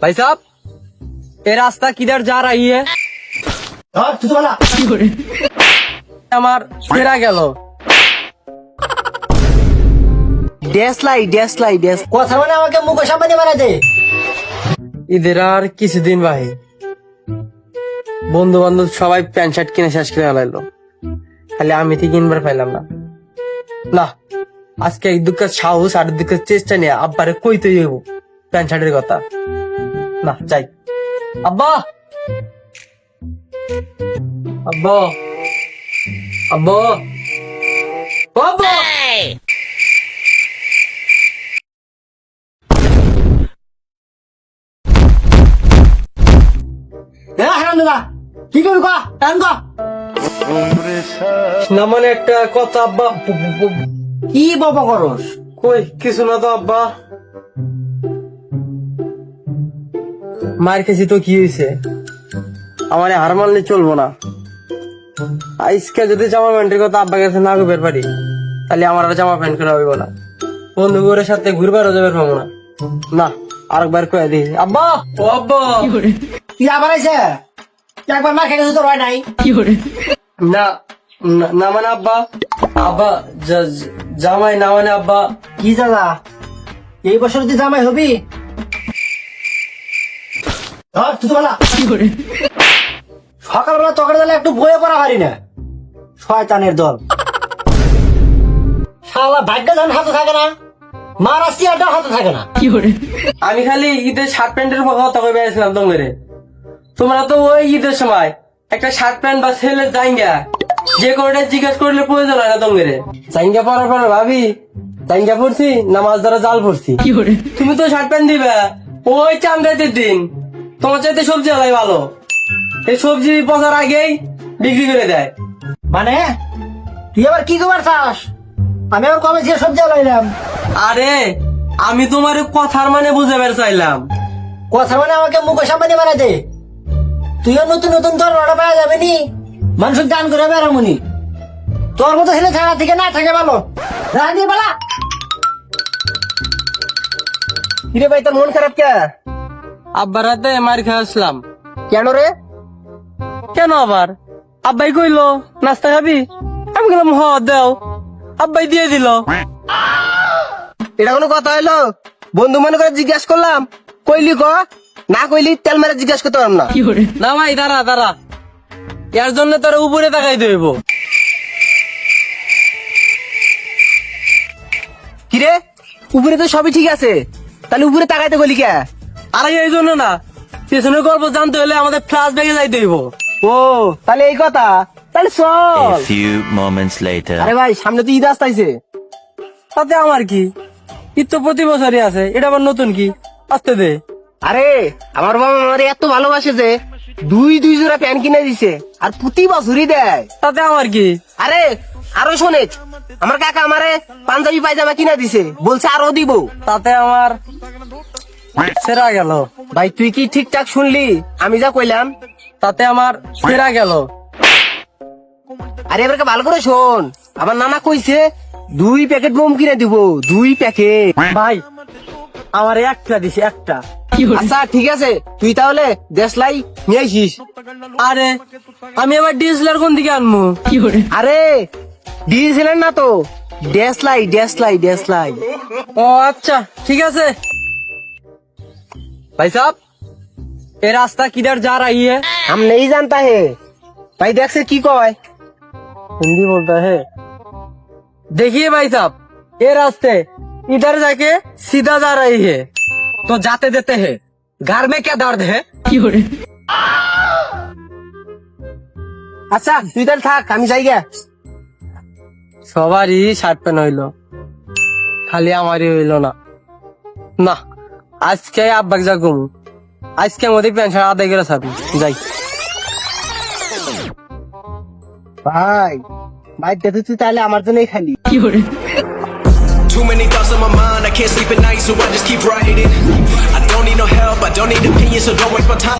ভাই সাহ এ রাস্তা কিধার যা রাহি আমার ফেরা গেল। ড্যাসলাই ড্যাসলাই ড্যাস কথা মানে আমাকে মুখোশ আম্বানি বানাতে ঈদের আর কিছুদিন ভাই। বন্ধু বান্ধব সবাই প্যান্ট শার্ট কিনে শেষ কিনে ফেলাইলো তাহলে আমি তো কিনবার পাইলাম না। না আজকে এক দুঃখের সাহস আর দুঃখের চেষ্টা নিয়ে আব্বারে কইতে যাইব প্যান্ট শার্টের কথা। না যাই। আব্বা! আব্বা! আব্বা! আব্বা! হ্যাঁ কি করবি কা? টান কা? না মানে একটা কথা আব্বা কি বাবা করস? কই কিছু না তো আব্বা। মার খেয়েছি তো কি হয়েছে? আমার হার মানলে চলবো না। আজকে যদি জামা প্যান্টের কথা আব্বা কাছে না বের পারি তাহলে আমার আর জামা প্যান্ট করা হইব না। বন্ধুগুলোর সাথে ঘুরবারও যাবে পাবো না। না আরেকবার কয়ে দিই। আব্বা! ও আব্বা! তুই আবার আইছে একবার মার খেয়ে তোর হয় নাই? না না- না মানে আব্বা? আব্বা জামাই না মানে আব্বা। কি জানা? এই বছর তুই জামাই হবি ধর সকালবেলা দিলে একটু বয়ে পড়া পারি না। শয়তানের দল। শালা ভাগ্য ধান হাতে থাকে না। মারা চেয়ারটাও হাতে থাকে না। আমি খালি ঈদের শার্ট প্যান্টের কথা কই বেড়েছিলাম তোমাদের তোমরা তো ওই ঈদের সময় একটা শার্ট প্যান্ট বা ছেলের জাইঙ্গা যে কোনটা জিজ্ঞেস করলে প্রয়োজন হয় না তোমাদের জাইঙ্গা পরার পর ভাবি জাইঙ্গা পড়ছি না মাছ ধরা জাল পড়ছি তুমি তো শার্ট প্যান্ট দিবে ওই চান্দাইতের দিন। তোমার চাইতে সবজি আলাই ভালো। এই সবজি পচার আগেই বিক্রি করে দেয়। মানে? তুই আবার কি খবর চাস? আমি আবার কবে যে সবজি লাইলাম আরে আমি তোমার কথার মানে বুঝে বের চাইলাম। কথা মানে আমাকে মুখ সামনে বানাতে তুইও নতুন নতুন তোর রড়া পাওয়া যাবে নি? মানুষের দান করে বেড়ামুনি। তোর মতো ছেলে থাকা থেকে না থাকে ভালো। রাজি বলা। কিরে ভাই তোর মন খারাপ কে? আব্বার হাতে মার খেয়ে আসলাম কেন রে? কেন আবার? আব্বাই কইলো নাস্তা খাবি? আমি বললাম হ দাও। আব্বাই দিয়ে দিল। এটা কোনো কথা হইল? বন্ধু মনে করে জিজ্ঞাস করলাম। কইলি ক? না কইলি তেল মেরে জিজ্ঞাস করতে পারলাম না। না ভাই দাঁড়া দাঁড়া। এর জন্য তোর উপরে তাকাই দেব। কিরে? উপরে তো সবই ঠিক আছে। তাহলে উপরে তাকাইতে গলি কে? আর এই জন্য না পেছনের গল্প জানতে হলে আমাদের ফ্লাশ ব্যাগে যাইতে হইব। ও তাহলে এই কথা তাহলে চল। A few moments later. আরে ভাই সামনে তো ঈদ আসতেছে তাতে আমার কি? ঈদ তো প্রতি বছরই আছে এটা আবার নতুন কি? আসতে দে। আরে আমার বাবা আমার এত ভালোবাসে যে দুই দুই জোড়া প্যান্ট কিনে দিছে আর প্রতি বছরই দেয়। তাতে আমার কি? আরে আরও শোনে আমার কাকা আমারে পাঞ্জাবি পায়জামা কিনে দিছে বলছে আরও দিব। তাতে আমার সেরা গেল। ভাই তুই কি ঠিকঠাক শুনলি? আমি যা কইলাম তাতে আমার সেরা গেল। আরে এবারে ভালো করে শোন। আমার নানা কইছে দুই প্যাকেট বোম কিনে দিব দুই প্যাকেট। ভাই আমার একটা দিছে একটা। আচ্ছা ঠিক আছে তুই তাহলে দেশলাই নিয়ে আসিস। আরে আমি আমার ডিএসএলআর কোন দিকে আনব আরে ডিএসএলআর না তো ড্যাশলাই ড্যাশলাই ড্যাশলাই ও আচ্ছা ঠিক আছে। भाई साहब ये रास्ता किधर जा रही है हम नहीं जानता है ভাই দেখছে কি কয় हिंदी बोलता है देखिए भाई साहब ये रास्ते इधर जाके सीधा जा रही है तो जाते देते हैं घर में क्या दर्द है আচ্ছা তুই তাহলে থাক আমি যাই গে সবারই শার্ট প্যান্ট হইলো খালি আমারই হইলো না না আজকে আব্বাক যা ঘুম আজকে আমাদের পেনশন আদায় করে ছাড়বি যাই ভাই ভাই দেখো তুই তাহলে আমার জন্যই খালি Too many thoughts on my mind, I can't sleep at night, so I just keep writing. I don't need no help, I don't need opinions, so don't waste my time.